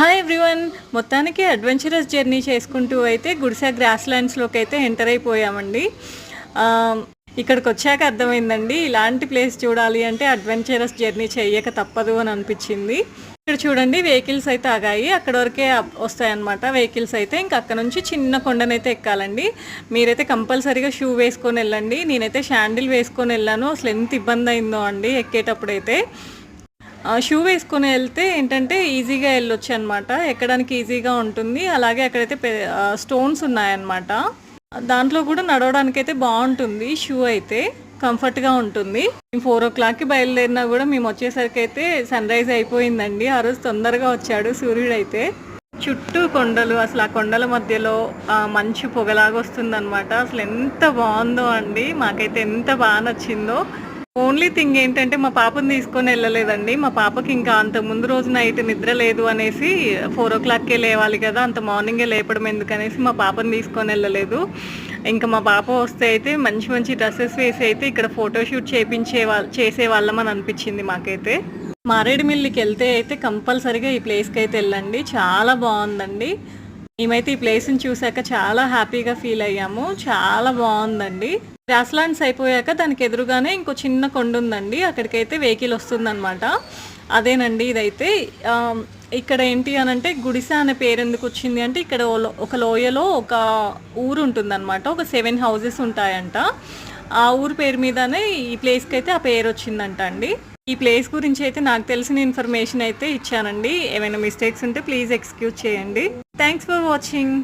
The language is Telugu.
హాయ్ ఎవ్రీవన్ మొత్తానికి అడ్వెంచరస్ జర్నీ చేసుకుంటూ అయితే గుడిసా గ్రాస్ ల్యాండ్స్లోకి అయితే ఎంటర్ అయిపోయామండి. ఇక్కడికి వచ్చాక అర్థమైందండి ఇలాంటి ప్లేస్ చూడాలి అంటే అడ్వెంచరస్ జర్నీ చేయక తప్పదు అని అనిపించింది. ఇక్కడ చూడండి వెహికల్స్ అయితే ఆగాయి. అక్కడ వరకే వస్తాయన్నమాట వెహికల్స్ అయితే. ఇంక అక్కడ నుంచి చిన్న కొండనైతే ఎక్కాలండి. మీరైతే కంపల్సరీగా షూ వేసుకొని వెళ్ళండి. నేనైతే షాండిల్ వేసుకొని వెళ్ళాను. అసలు ఎంత ఇబ్బంది అయిందో అండి ఎక్కేటప్పుడైతే. షూ వేసుకొని వెళ్తే ఏంటంటే ఈజీగా వెళ్ళొచ్చు అనమాట ఎక్కడానికి ఈజీగా ఉంటుంది. అలాగే అక్కడైతే స్టోన్స్ ఉన్నాయన్నమాట. దాంట్లో కూడా నడవడానికి అయితే బాగుంటుంది షూ అయితే. కంఫర్ట్గా ఉంటుంది. మేము ఫోర్ ఓ క్లాక్కి బయలుదేరినా కూడా మేము వచ్చేసరికి అయితే సన్ రైజ్ అయిపోయిందండి. ఆ రోజు తొందరగా వచ్చాడు సూర్యుడు అయితే చుట్టూ కొండలు అసలు ఆ కొండల మధ్యలో మంచు పొగలాగా వస్తుందన్నమాట అసలు ఎంత బాగుందో అండి. మాకైతే ఎంత బాగా నచ్చిందో. ఓన్లీ థింగ్ ఏంటంటే మా పాపను తీసుకొని వెళ్ళలేదండి. మా పాపకి ఇంకా అంత ముందు రోజు నైట్ నిద్ర లేదు అనేసి ఫోర్ ఓ క్లాక్కే లేవాలి కదా అంత మార్నింగే లేపడం ఎందుకనేసి మా పాపని తీసుకొని వెళ్ళలేదు. ఇంకా మా పాప వస్తే అయితే మంచి మంచి డ్రెస్సెస్ వేసి అయితే ఇక్కడ ఫోటోషూట్ చేపించే వాళ్ళ చేసే వాళ్ళం అని అనిపించింది మాకైతే. మారేడుమిల్లికి వెళ్తే అయితే కంపల్సరీగా ఈ ప్లేస్కి అయితే వెళ్ళండి. చాలా బాగుందండి. మేమైతే ఈ ప్లేస్ని చూసాక చాలా హ్యాపీగా ఫీల్ అయ్యాము. చాలా బాగుందండి. గ్రాస్లాండ్స్ అయిపోయాక దానికి ఎదురుగానే ఇంకో చిన్న కొండ ఉందండి. అక్కడికైతే వెహికల్ వస్తుందన్నమాట. అదేనండి ఇదైతే. ఇక్కడ ఏంటి అని అంటే గుడిసె అనే పేరు ఎందుకు వచ్చింది అంటే ఇక్కడ ఒక లోయలో ఒక ఊరు ఉంటుందన్నమాట. ఒక సెవెన్ హౌజెస్ ఉంటాయంట. ఆ ఊరు పేరు మీదనే ఈ ప్లేస్కి అయితే ఆ పేరు వచ్చిందంట అండి. ఈ ప్లేస్ గురించి అయితే నాకు తెలిసిన ఇన్ఫర్మేషన్ అయితే ఇచ్చానండి. ఏమైనా మిస్టేక్స్ ఉంటే ప్లీజ్ ఎక్స్క్యూజ్ చేయండి. Thanks for watching